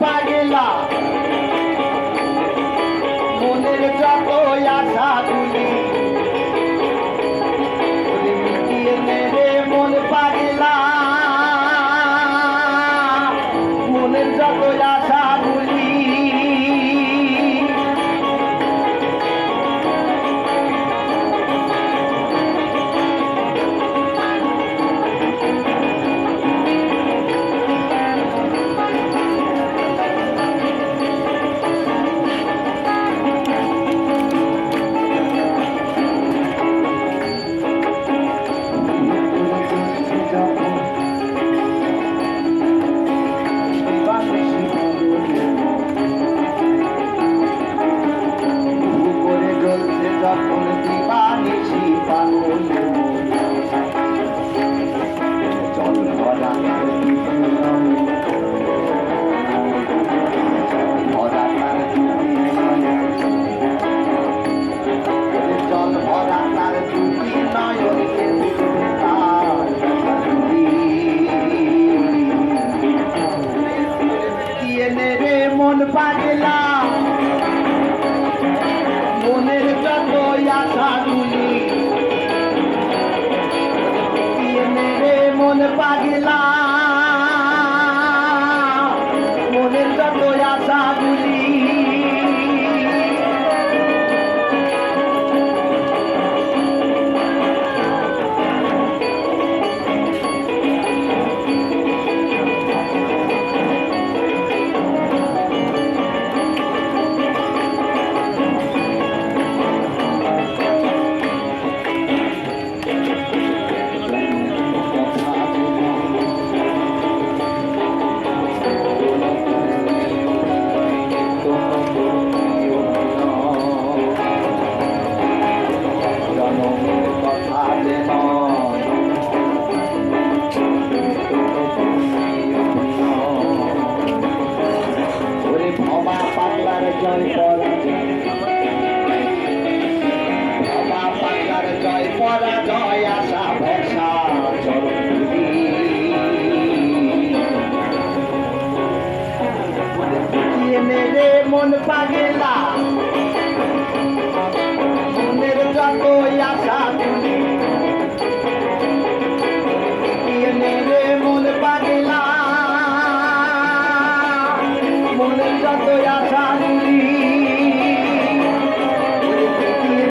পাগেলা। মনের যত আশা তুলি মন পাগেলা। মনের যত পাগলা মন পাগেলা। মনের যত আশা